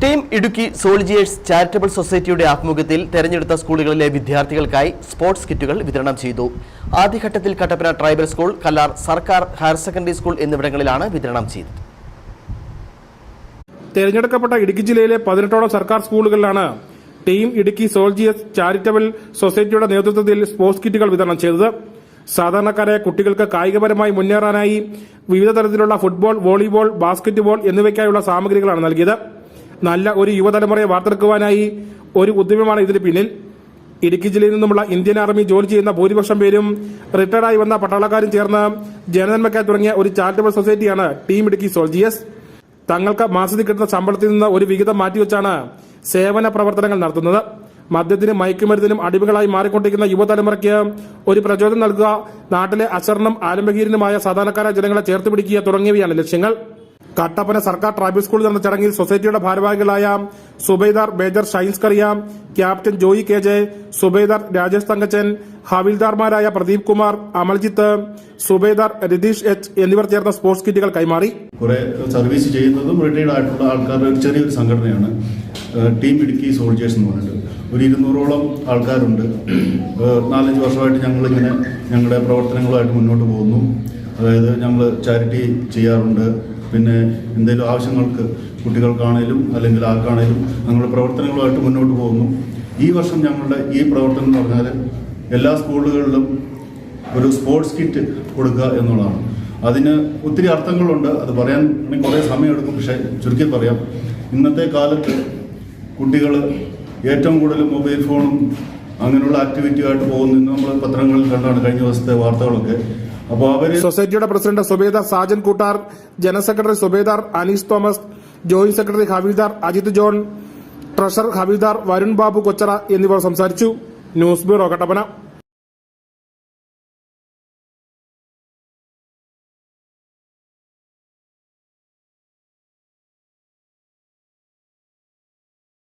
Team Idukki soldiers charitable സൊസൈറ്റിയുടെ ആഭിമുഖ്യത്തിൽ തെരഞ്ഞെടുത്ത സ്കൂളുകളിലെ വിദ്യാർത്ഥികൾക്കായി സ്പോർട്സ് കിറ്റുകൾ വിതരണം ചെയ്തു. ആദ്യഘട്ടത്തിൽ കട്ടപ്പന ട്രൈബൽ സ്കൂൾ കല്ലാർ സർക്കാർ ഹയർ സെക്കൻഡറി സ്കൂൾ എന്നിവിടങ്ങളിലാണ് വിതരണം ചെയ്തത്. തെരഞ്ഞെടുക്കപ്പെട്ട ഇടുക്കി ജില്ലയിലെ പതിനെട്ടോളം സർക്കാർ സ്കൂളുകളിലാണ് ടീം ഇടുക്കി സോൾജിയസ് ചാരിറ്റബിൾ സൊസൈറ്റിയുടെ നേതൃത്വത്തിൽ സ്പോർട്സ് കിറ്റുകൾ വിതരണം ചെയ്തത്. സാധാരണക്കാരായ കുട്ടികൾക്ക് കായികപരമായി മുന്നേറാനായി വിവിധ തരത്തിലുള്ള ഫുട്ബോൾ വോളിബോൾ ബാസ്കറ്റ്ബോൾ എന്നിവയ്ക്കായുള്ള സാമഗ്രികളാണ് നൽകിയത്. നല്ല ഒരു യുവതലമുറയെ വാർത്തെടുക്കുവാനായി ഒരു ഉദ്യമമാണ് ഇതിന് പിന്നിൽ. ഇടുക്കി ജില്ലയിൽ നിന്നുമുള്ള ഇന്ത്യൻ ആർമി ജോലി ചെയ്യുന്ന ഭൂരിപക്ഷം പേരും റിട്ടയർഡായി വന്ന പട്ടാളക്കാരും ചേർന്ന് ജനനന്മയ്ക്കായി തുടങ്ങിയ ഒരു ചാരിറ്റബിൾ സൊസൈറ്റിയാണ് ടീം ഇടുക്കി സോൾജിയസ് തങ്ങൾക്ക് മാസത്തിൽ കിട്ടുന്ന ശമ്പളത്തിൽ നിന്ന് ഒരു വിഹിതം മാറ്റിവെച്ചാണ് സേവന പ്രവർത്തനങ്ങൾ നടത്തുന്നത്. മദ്യത്തിനും മയക്കുമരുന്നിനും അടിമകളായി മാറിക്കൊണ്ടിരിക്കുന്ന യുവതലമുറയ്ക്ക് ഒരു പ്രചോദനം നൽകുക നാട്ടിലെ അശരണം ആലംബഹീനനുമായ സാധാരണക്കാരായ ജനങ്ങളെ ചേർത്ത് പിടിക്കുക തുടങ്ങിയവയാണ് ലക്ഷ്യങ്ങൾ. കട്ടപ്പന സർക്കാർ ട്രൈബൽ സ്കൂളിൽ നടന്ന ചടങ്ങിൽ സൊസൈറ്റിയുടെ ഭാരവാഹികളായ Subedar major Shines Kuriya captain Joy K J Subedar Rajesh Thankachan ഹവിൽദാർമാരായ Pradeep Kumar Amaljith subedar Ratheesh H എന്നിവർ ചേർന്ന സ്പോർട്സ് കിറ്റുകൾ കൈമാറി. കുറെ സർവീസ് ചെയ്യുന്നതും റിട്ടയർഡ് ആയിട്ടുള്ള ആൾക്കാരുടെ ഒരു ചെറിയൊരു സംഘടനയാണ് ടീം ഇടുക്കി സോൾജേഴ്സ് എന്ന് പറഞ്ഞിട്ട്. ഒരു ഇരുന്നൂറോളം ആൾക്കാരുണ്ട്. നാലഞ്ച് വർഷമായിട്ട് ഞങ്ങൾ ഇങ്ങനെ ഞങ്ങളുടെ പ്രവർത്തനങ്ങളുമായിട്ട് മുന്നോട്ട് പോകുന്നു. അതായത് ഞങ്ങൾ ചാരിറ്റി ചെയ്യാറുണ്ട്. പിന്നെ എന്തെങ്കിലും ആവശ്യങ്ങൾക്ക് കുട്ടികൾക്കാണേലും അല്ലെങ്കിൽ ആർക്കാണേലും ഞങ്ങളുടെ പ്രവർത്തനങ്ങളുമായിട്ട് മുന്നോട്ട് പോകുന്നു. ഈ വർഷം ഞങ്ങളുടെ ഈ പ്രവർത്തനം എന്ന് പറഞ്ഞാൽ എല്ലാ സ്കൂളുകളിലും ഒരു സ്പോർട്സ് കിറ്റ് കൊടുക്കുക എന്നുള്ളതാണ്. അതിന് ഒത്തിരി അർത്ഥങ്ങളുണ്ട്. അത് പറയാൻ കുറേ സമയമെടുക്കും. പക്ഷേ ചുരുക്കി പറയാം. ഇന്നത്തെ കാലത്ത് കുട്ടികൾ ഏറ്റവും കൂടുതൽ മൊബൈൽ ഫോണും അങ്ങനെയുള്ള ആക്ടിവിറ്റിയായിട്ട് പോകുന്നു. നമ്മൾ പത്രങ്ങളിൽ കണ്ടാണ് കഴിഞ്ഞ ദിവസത്തെ വാർത്തകളൊക്കെ. അപ്പോൾ അവർ സൊസൈറ്റിയുടെ president Subedar Sajan Koottar general secretary Subedar Anees Thomas joint secretary Havildar Ajith John treasurer Havildar Varun Babu Kochara എന്നിവർ സംസാരിച്ചു. News bureau Kattappana.